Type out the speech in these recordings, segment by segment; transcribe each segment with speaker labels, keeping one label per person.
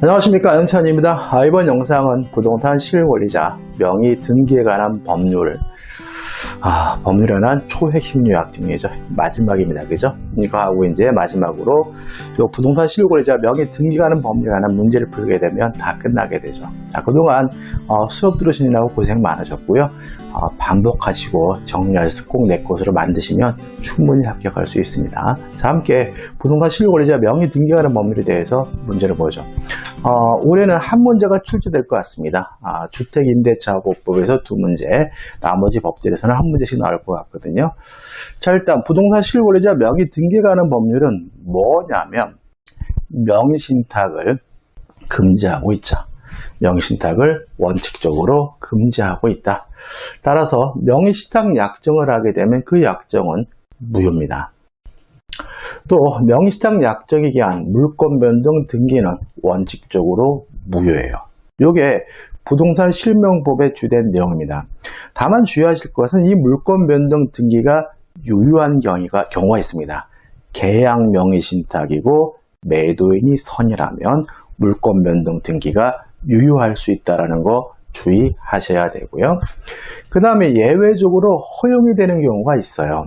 Speaker 1: 안녕하십니까 은찬입니다. 아, 이번 영상은 부동산 실권리자 명의 등기에 관한 법률 아, 법률에 관한 초핵심 요약 정리죠. 마지막입니다. 그죠? 이거 하고 이제 마지막으로 요 부동산 실권리자 명의 등기가 하는 법률에 관한 문제를 풀게 되면 다 끝나게 되죠. 자, 그동안 어, 수업 들으시느라고 고생 많으셨고요. 어, 반복하시고 정리해서 꼭 내 것으로 만드시면 충분히 합격할 수 있습니다. 자, 함께 부동산 실권리자 명의 등기하는 법률에 대해서 문제를 보죠. 어, 올해는 한 문제가 출제될 것 같습니다. 아, 주택임대차보법에서 두 문제, 나머지 법들에서는 한 문제씩 나올 것 같거든요. 자, 일단 부동산 실권리자 명의 등기 가 하는 법률은 뭐냐면 명의신탁을 금지하고 있죠. 명의신탁을 원칙적으로 금지하고 있다. 따라서 명의신탁 약정을 하게 되면 그 약정은 무효입니다. 또 명의신탁 약정에 기한 물권 변동 등기는 원칙적으로 무효예요. 이게 부동산 실명법의 주된 내용입니다. 다만 주의하실 것은 이 물권 변동 등기가 유효한 경우가, 경우가 있습니다. 계약 명의 신탁이고 매도인이 선이라면 물권 변동 등기가 유효할 수 있다는 거 주의하셔야 되고요. 그 다음에 예외적으로 허용이 되는 경우가 있어요.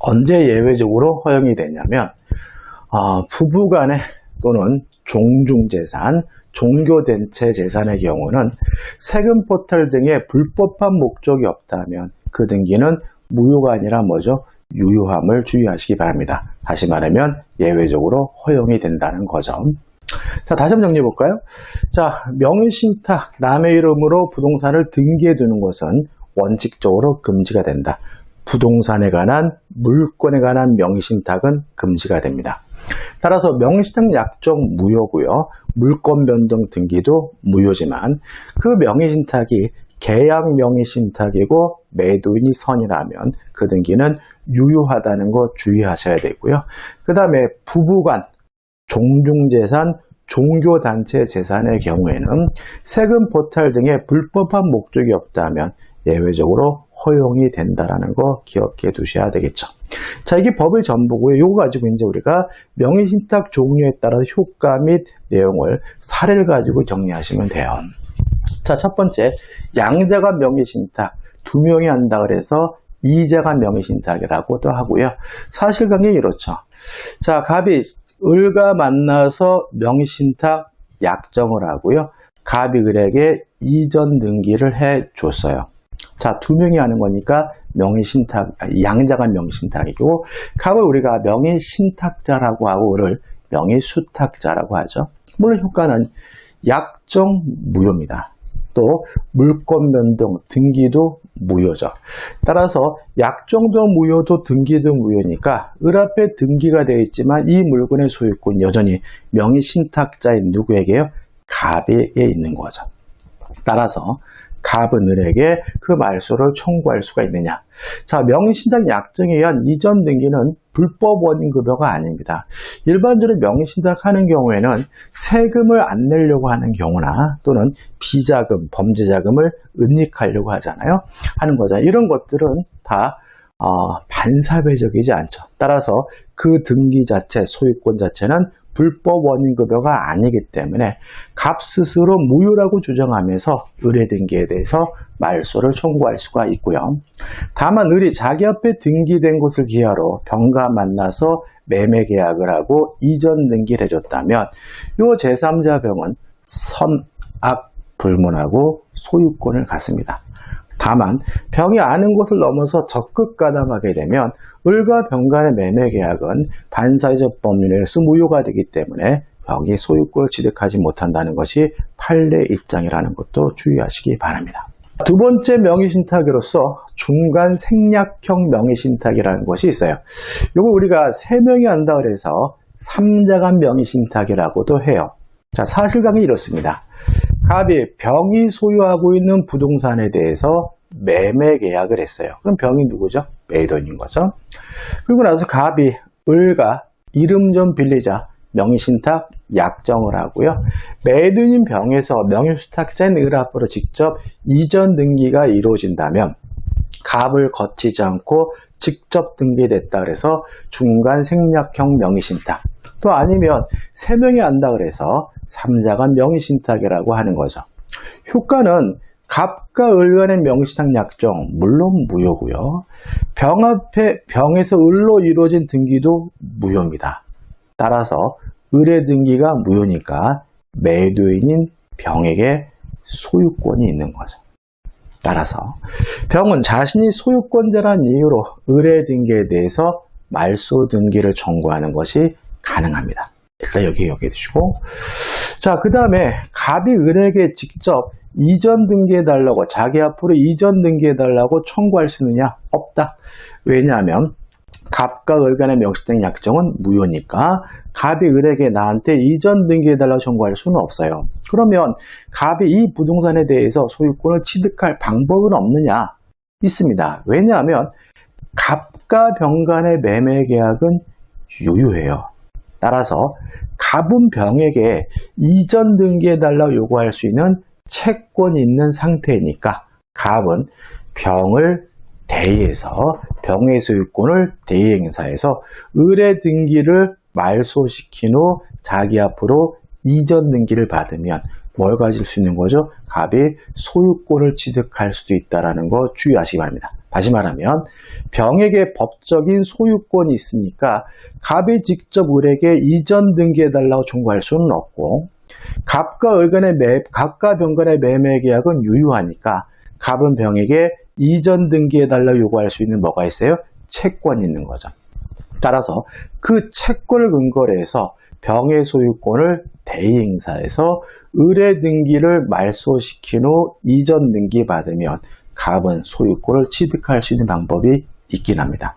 Speaker 1: 언제 예외적으로 허용이 되냐면 어, 부부간의 또는 종중재산, 종교단체 재산의 경우는 세금 포털 등의 불법한 목적이 없다면 그 등기는 무효가 아니라 뭐죠? 유효함을 주의하시기 바랍니다. 다시 말하면 예외적으로 허용이 된다는 거죠. 자, 다시 한번 정리해 볼까요? 자, 명의신탁, 남의 이름으로 부동산을 등기해 두는 것은 원칙적으로 금지가 된다. 부동산에 관한 물건에 관한 명의신탁은 금지가 됩니다. 따라서 명의신탁 약정 무효고요. 물건 변동 등기도 무효지만 그 명의신탁이 계약 명의 신탁이고 매도인이 선이라면 그 등기는 유효하다는 거 주의하셔야 되고요. 그 다음에 부부간 종중재산, 종교단체 재산의 경우에는 세금 포탈 등의 불법한 목적이 없다면 예외적으로 허용이 된다라는 거 기억해 두셔야 되겠죠. 자, 이게 법의 전부고요. 이거 가지고 이제 우리가 명의신탁 종류에 따라서 효과 및 내용을 사례를 가지고 정리하시면 돼요. 자, 첫 번째, 양자가 명의신탁. 두 명이 한다 그래서 이자가 명의신탁이라고도 하고요. 사실관계 이렇죠. 자, 갑이 을과 만나서 명의신탁 약정을 하고요. 갑이 을에게 이전 등기를 해 줬어요. 자, 두 명이 하는 거니까 명의신탁, 양자가 명의신탁이고, 갑을 우리가 명의신탁자라고 하고, 을을 명의수탁자라고 하죠. 물론 효과는 약정 무효입니다. 또 물권 변동, 등기도 무효죠. 따라서 약정도 무효도 등기도 무효니까 을 앞에 등기가 되어 있지만 이 물건의 소유권 여전히 명의 신탁자인 누구에게요? 갑에게 있는 거죠. 따라서 을에게 그 말소를 청구할 수가 있느냐. 자, 명의신탁 약정에 의한 이전 등기는 불법 원인 급여가 아닙니다. 일반적으로 명의신탁 하는 경우에는 세금을 안 내려고 하는 경우나 또는 비자금, 범죄자금을 은닉하려고 하잖아요. 하는 거죠. 이런 것들은 다 어, 반사회적이지 않죠. 따라서 그 등기 자체, 소유권 자체는 불법 원인급여가 아니기 때문에 값 스스로 무효라고 주장하면서 의뢰 등기에 대해서 말소를 청구할 수가 있고요. 다만 을이 자기 앞에 등기된 곳을 기하로 병가 만나서 매매 계약을 하고 이전 등기를 해줬다면 이 제3자 병은 선악 불문하고 소유권을 갖습니다. 다만 병이 아는 곳을 넘어서 적극 가담하게 되면 을과 병 간의 매매 계약은 반사회적 법률에서 무효가 되기 때문에 병이 소유권을 취득하지 못한다는 것이 판례 입장이라는 것도 주의하시기 바랍니다. 두 번째 명의신탁으로서 중간 생략형 명의신탁이라는 것이 있어요. 이거 우리가 세 명이 한다 그래서 삼자간 명의신탁이라고도 해요. 자, 사실관계 이렇습니다. 갑이 병이 소유하고 있는 부동산에 대해서 매매 계약을 했어요. 그럼 병이 누구죠? 매도인인 거죠. 그리고 나서 갑이 을과 이름 좀 빌리자 명의신탁 약정을 하고요. 매도인인 병에서 명의수탁자인 을 앞으로 직접 이전 등기가 이루어진다면 갑을 거치지 않고 직접 등기됐다 그래서 중간 생략형 명의신탁. 또 아니면 세 명이 안다 그래서 삼자간 명의신탁이라고 하는 거죠. 효과는 갑과 을 간의 명의신탁 약정 물론 무효고요. 병 앞에 병에서 을로 이루어진 등기도 무효입니다. 따라서 을의 등기가 무효니까 매도인인 병에게 소유권이 있는 거죠. 따라서 병은 자신이 소유권자란 이유로 의뢰 등기에 대해서 말소 등기를 청구하는 것이 가능합니다. 일단 여기 여기 해주시고 자 그 다음에 갑이 을에게 직접 이전 등기해 달라고 자기 앞으로 이전 등기해 달라고 청구할 수 있느냐 없다 왜냐하면 갑과 을 간의 명시된 약정은 무효니까 갑이 을에게 나한테 이전 등기해달라고 청구할 수는 없어요. 그러면 갑이 이 부동산에 대해서 소유권을 취득할 방법은 없느냐? 있습니다. 왜냐하면 갑과 병 간의 매매 계약은 유효해요. 따라서 갑은 병에게 이전 등기해달라고 요구할 수 있는 채권이 있는 상태니까 갑은 병을 대의해서 병의 소유권을 대의행사해서 의뢰 등기를 말소시킨 후 자기 앞으로 이전 등기를 받으면 뭘 가질 수 있는 거죠? 갑이 소유권을 취득할 수도 있다는 거 주의하시기 바랍니다. 다시 말하면 병에게 법적인 소유권이 있으니까 갑이 직접 을에게 이전 등기해달라고 청구할 수는 없고 갑과 을 간의 매, 갑과 병 간의 매매 계약은 유효하니까 갑은 병에게 이전 등기해달라고 요구할 수 있는 뭐가 있어요? 채권이 있는 거죠. 따라서 그 채권을 근거로 해서 병의 소유권을 대행사에서 의뢰 등기를 말소시킨 후 이전 등기 받으면 갑은 소유권을 취득할 수 있는 방법이 있긴 합니다.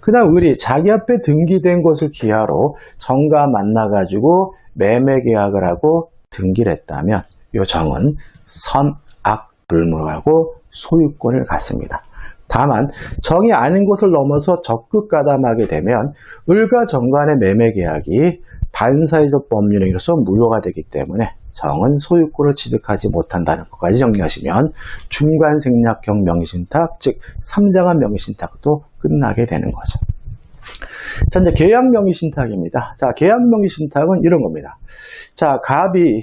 Speaker 1: 그 다음 을이 자기 앞에 등기된 것을 기하로 정가 만나가지고 매매 계약을 하고 등기를 했다면 요 정은 선악 불문하고 소유권을 갖습니다. 다만 정이 아닌 것을 넘어서 적극 가담하게 되면 을과 정간의 매매 계약이 반사회적 법률행위로서 무효가 되기 때문에 정은 소유권을 취득하지 못한다는 것까지 정리하시면 중간 생략형 명의신탁, 즉 3장한 명의신탁도 끝나게 되는 거죠. 자, 이제 계약 명의신탁입니다. 자, 계약 명의신탁은 이런 겁니다. 자, 갑이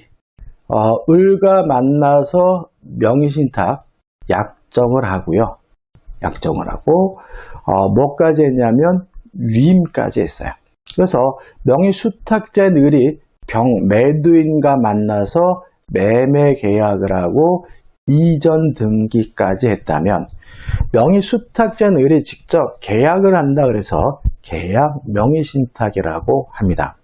Speaker 1: 어, 을과 만나서 명의신탁 약정을 하고요. 약정을 하고 어, 뭐까지 했냐면 위임까지 했어요. 그래서 명의 수탁자인 을이 병 매도인과 만나서 매매 계약을 하고 이전 등기까지 했다면 명의 수탁자인 을이 직접 계약을 한다 그래서 계약 명의 신탁이라고 합니다.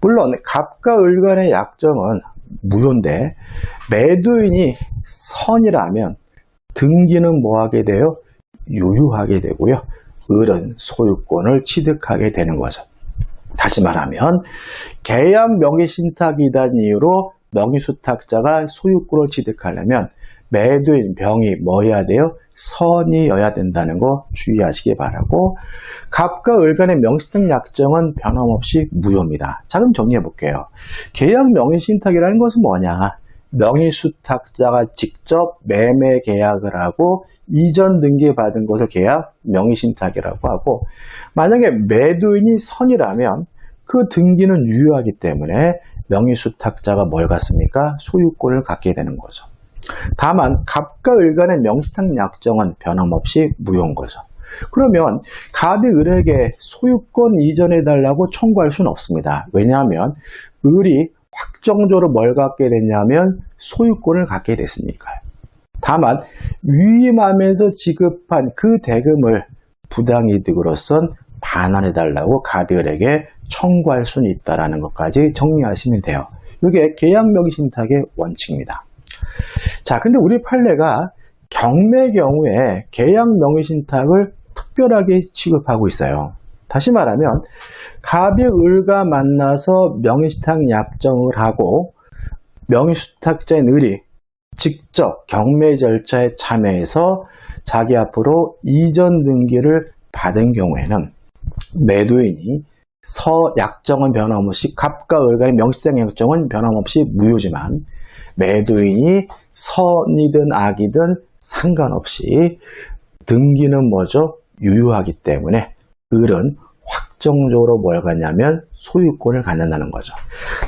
Speaker 1: 물론 갑과 을 간의 약정은 무효인데 매도인이 선이라면 등기는 뭐하게 돼요? 유효하게 되고요. 을은 소유권을 취득하게 되는 거죠. 다시 말하면 계약 명의신탁이다는 이유로 명의수탁자가 소유권을 취득하려면 매도인 병이 뭐여야 돼요? 선이어야 된다는 거 주의하시기 바라고 갑과 을 간의 명시탁 약정은 변함없이 무효입니다. 자 그럼 정리해 볼게요. 계약 명의신탁이라는 것은 뭐냐? 명의수탁자가 직접 매매 계약을 하고 이전 등기 받은 것을 계약 명의신탁이라고 하고 만약에 매도인이 선이라면 그 등기는 유효하기 때문에 명의수탁자가 뭘 갖습니까? 소유권을 갖게 되는 거죠. 다만 갑과 을 간의 명시탁 약정은 변함없이 무효인 거죠. 그러면 갑이 을에게 소유권 이전해 달라고 청구할 수는 없습니다. 왜냐하면 을이 확정적으로 뭘 갖게 됐냐면 소유권을 갖게 됐으니까요. 다만 위임하면서 지급한 그 대금을 부당이득으로선 반환해 달라고 가비을에게 청구할 수는 있다는 것까지 정리하시면 돼요. 이게 계약명의신탁의 원칙입니다. 자, 근데 우리 판례가 경매 경우에 계약명의신탁을 특별하게 취급하고 있어요. 다시 말하면 갑이 을과 만나서 명의수탁 약정을 하고 명의수탁자인 을이 직접 경매 절차에 참여해서 자기 앞으로 이전 등기를 받은 경우에는 매도인이 서 약정은 변함없이 갑과 을 간의 명시된 약정은 변함없이 무효지만 매도인이 선이든 악이든 상관없이 등기는 뭐죠? 유효하기 때문에 을은 확정적으로 뭘 갖냐면 소유권을 갖는다는 거죠.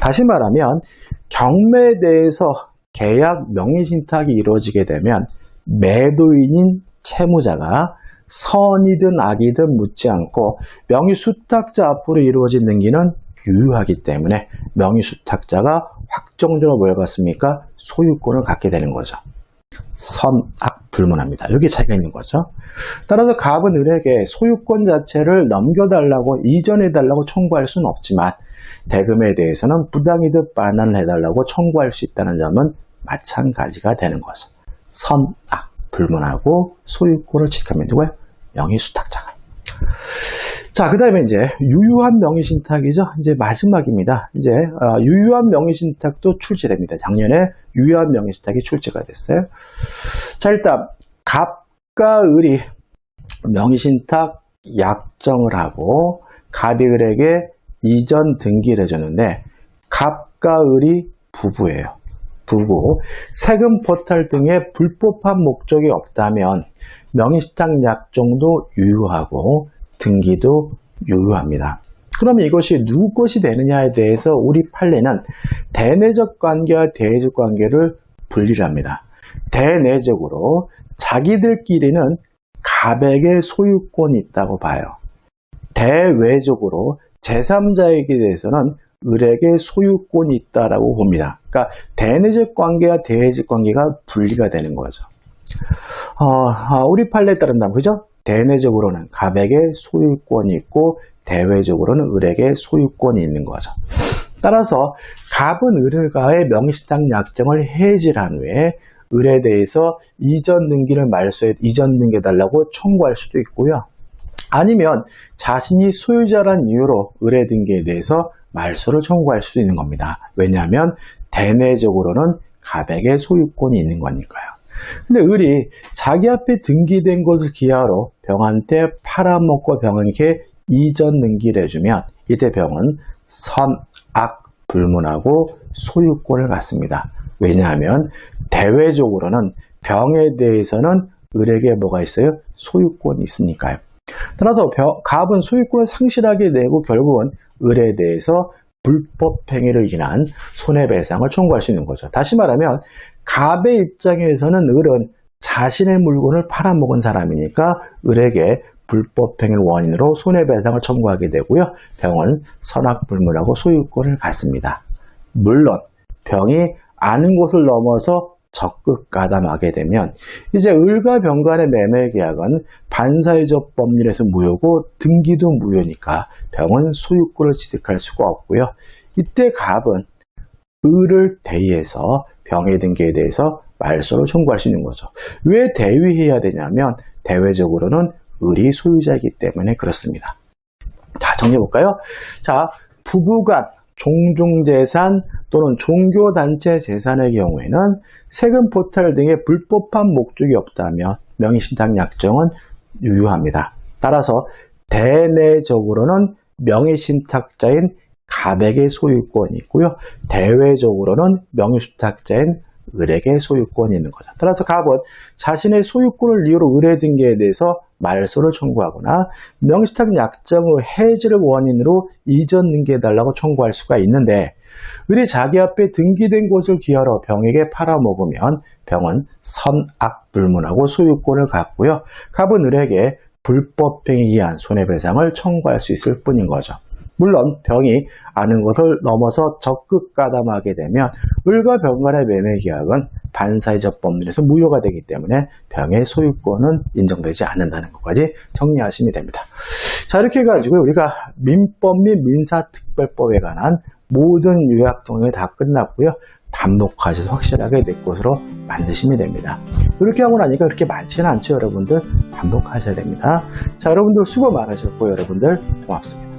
Speaker 1: 다시 말하면 경매에 대해서 계약 명의신탁이 이루어지게 되면 매도인인 채무자가 선이든 악이든 묻지 않고 명의수탁자 앞으로 이루어진 등기는 유효하기 때문에 명의수탁자가 확정적으로 뭘 갖습니까? 소유권을 갖게 되는 거죠. 선악 불문합니다. 여기 차이가 있는 거죠. 따라서 갑은 을에게 소유권 자체를 넘겨달라고 이전해달라고 청구할 수는 없지만 대금에 대해서는 부당이득 반환을 해달라고 청구할 수 있다는 점은 마찬가지가 되는 거죠. 선악 불문하고 소유권을 취득하면 누구요? 명의 수탁자가. 자, 그 다음에 이제 유효한 명의신탁이죠. 이제 마지막입니다. 이제 어, 유효한 명의신탁도 출제됩니다. 작년에 유효한 명의신탁이 출제가 됐어요. 자, 일단 갑과 을이 명의신탁 약정을 하고 갑이 을에게 이전 등기를 해줬는데 갑과 을이 부부예요. 부부, 세금 포탈 등의 불법한 목적이 없다면 명의신탁 약정도 유효하고 등기도 유효합니다. 그러면 이것이 누구 것이 되느냐에 대해서 우리 판례는 대내적 관계와 대외적 관계를 분리를 합니다. 대내적으로 자기들끼리는 갑에게 소유권이 있다고 봐요. 대외적으로 제3자에게 대해서는 을에게 소유권이 있다라고 봅니다. 그러니까 대내적 관계와 대외적 관계가 분리가 되는 거죠. 어, 우리 판례에 따른다면 그죠? 대내적으로는 갑에게 소유권이 있고 대외적으로는 을에게 소유권이 있는 거죠. 따라서 갑은 을과의 명의신탁 약정을 해지한 후에 을에 대해서 이전 등기를 말소해 이전 등기해달라고 청구할 수도 있고요. 아니면 자신이 소유자란 이유로 을의 등기에 대해서 말소를 청구할 수도 있는 겁니다. 왜냐하면 대내적으로는 갑에게 소유권이 있는 거니까요. 근데 을이 자기 앞에 등기된 것을 기하로 병한테 팔아먹고 병한테 이전 등기를 해주면 이때 병은 선악 불문하고 소유권을 갖습니다. 왜냐하면 대외적으로는 병에 대해서는 을에게 뭐가 있어요? 소유권이 있으니까요. 따라서 갑은 소유권을 상실하게 되고 결국은 을에 대해서 불법 행위를 인한 손해배상을 청구할 수 있는 거죠. 다시 말하면 갑의 입장에서는 을은 자신의 물건을 팔아먹은 사람이니까 을에게 불법 행위를 원인으로 손해배상을 청구하게 되고요. 병은 선악불문하고 소유권을 갖습니다. 물론 병이 아는 곳을 넘어서 적극 가담하게 되면 이제 을과 병 간의 매매 계약은 반사회적 법률에서 무효고 등기도 무효니까 병은 소유권을 취득할 수가 없고요. 이때 갑은 을을 대의해서 병의 등기에 대해서 말소를 청구할 수 있는 거죠. 왜 대위해야 되냐면 대외적으로는 을이 소유자이기 때문에 그렇습니다. 자, 정리해 볼까요? 자, 부부간 종중재산 또는 종교단체 재산의 경우에는 세금 포탈 등의 불법한 목적이 없다면 명의신탁 약정은 유효합니다. 따라서 대내적으로는 명의신탁자인 갑에게 소유권이 있고요. 대외적으로는 명의수탁자인 을에게 소유권이 있는 거죠. 따라서 갑은 자신의 소유권을 이유로 을의 등기에 대해서 말소를 청구하거나 명의수탁 약정의 해지를 원인으로 이전 등기해달라고 청구할 수가 있는데 을이 자기 앞에 등기된 곳을 기하러 병에게 팔아먹으면 병은 선악 불문하고 소유권을 갖고요. 갑은 을에게 불법행위에 의한 손해배상을 청구할 수 있을 뿐인 거죠. 물론 병이 아는 것을 넘어서 적극 가담하게 되면 을과 병 간의 매매 계약은 반사회적 법률에서 무효가 되기 때문에 병의 소유권은 인정되지 않는다는 것까지 정리하시면 됩니다. 자 이렇게 해가지고 우리가 민법 및 민사특별법에 관한 모든 요약 정리 다 끝났고요. 반복하셔서 확실하게 내 것으로 만드시면 됩니다. 이렇게 하고 나니까 그렇게 많지는 않죠, 여러분들. 반복하셔야 됩니다. 자, 여러분들 수고 많으셨고, 여러분들 고맙습니다.